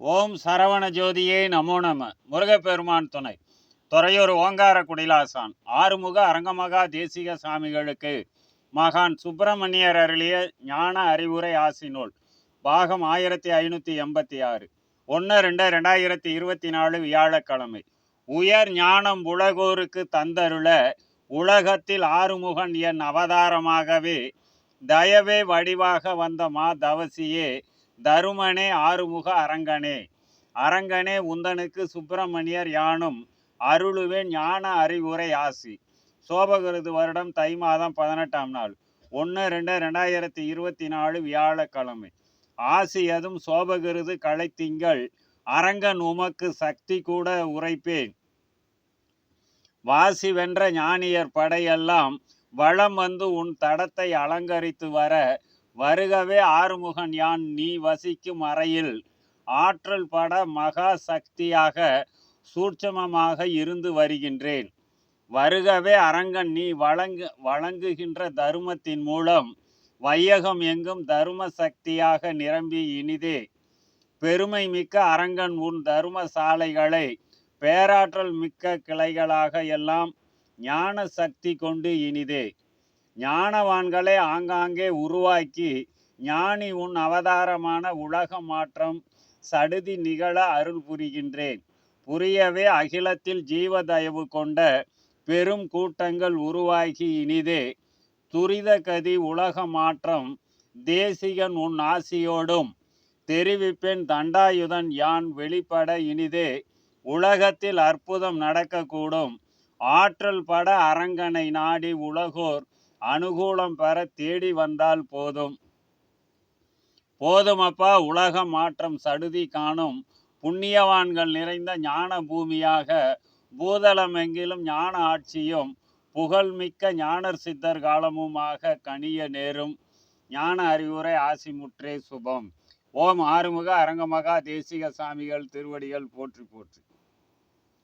ஓம் சரவண ஜோதியே நமோ நம. முருகப்பெருமான் துணை. துறையூர் ஓங்கார குடிலாசான். ஆறுமுக அரங்கமகா தேசிக சாமிகளுக்கு மகான் சுப்பிரமணியர் அருளிய ஞான அறிவுரை ஆசி நூல் பாகம் ஆயிரத்தி ஐநூற்றி எண்பத்தி ஆறு ஒன்று ரெண்டு ரெண்டாயிரத்தி இருபத்தி நாலு வியாழக்கிழமை. உயர் ஞானம் உலகோருக்கு தந்தருள உலகத்தில் ஆறுமுகன் என் அவதாரமாகவே தயவே வடிவாக வந்த மா தவசியே தருமனே ஆறுமுக அரங்கனே. அரங்கனே உந்தனுக்கு சுப்பிரமணியர் யானும் அருளுவேன் ஞான அறிவுரை ஆசி. சோபகிருது வருடம் தை மாதம் பதினெட்டாம் நாள். ஒன்று ரெண்டு ரெண்டாயிரத்தி இருபத்தி நாலு வியாழக்கிழமை. ஆசி அதுவும் சோபகிருது களைத்திங்கள். அரங்கன் உமக்கு சக்தி கூட உரைப்பேன். வாசி வென்ற ஞானியர் படையெல்லாம் வளம் வந்து உன் தடத்தை அலங்கரித்து வர வருகவே ஆறுமுகன் யான் நீ வசிக்கும் அறையில் ஆற்றல் பட மகா சக்தியாக சூட்சமமாக இருந்து வருகின்றேன். வருகவே அரங்கன் நீ வழங்கு வழங்குகின்ற தருமத்தின் மூலம் வையகம் எங்கும் தரும சக்தியாக நிரம்பி இனிதே. பெருமை மிக்க அரங்கன் உன் தரும சாலைகளை பேராற்றல் மிக்க கிளைகளாக எல்லாம் ஞான சக்தி கொண்டு இனிதே. ஞானவான்களை ஆங்காங்கே உருவாக்கி ஞானி உன் அவதாரமான உலக மாற்றம் சடுதி நிகழ அருள் புரிகின்றேன். புரியவே அகிலத்தில் ஜீவதயவு கொண்ட பெரும் கூட்டங்கள் உருவாகி இனிதே. துரித கதி உலக மாற்றம் தேசிகன் உன் ஆசியோடும் தெரிவிப்பேன் தண்டாயுதன் யான் வெளிப்பட இனிதே. உலகத்தில் அற்புதம் நடக்கக்கூடும். ஆற்றல் பட அரங்கனை நாடி உலகோர் அனுகூலம் பெற தேடி வந்தால் போதும். போதுமப்பா உலக மாற்றம் சடுதி காணும் புண்ணியவான்கள் நிறைந்த ஞான பூமியாக பூதளமெங்கிலும் ஞான ஆட்சியும் புகழ்மிக்க ஞானர் சித்தர் காலமுமாக கனிய நேரும். ஞான அறிவுரை ஆசிமுற்றே சுபம். ஓம் ஆறுமுக அரங்கமகா தேசிக சாமிகள் திருவடிகள் போற்றி போற்றி.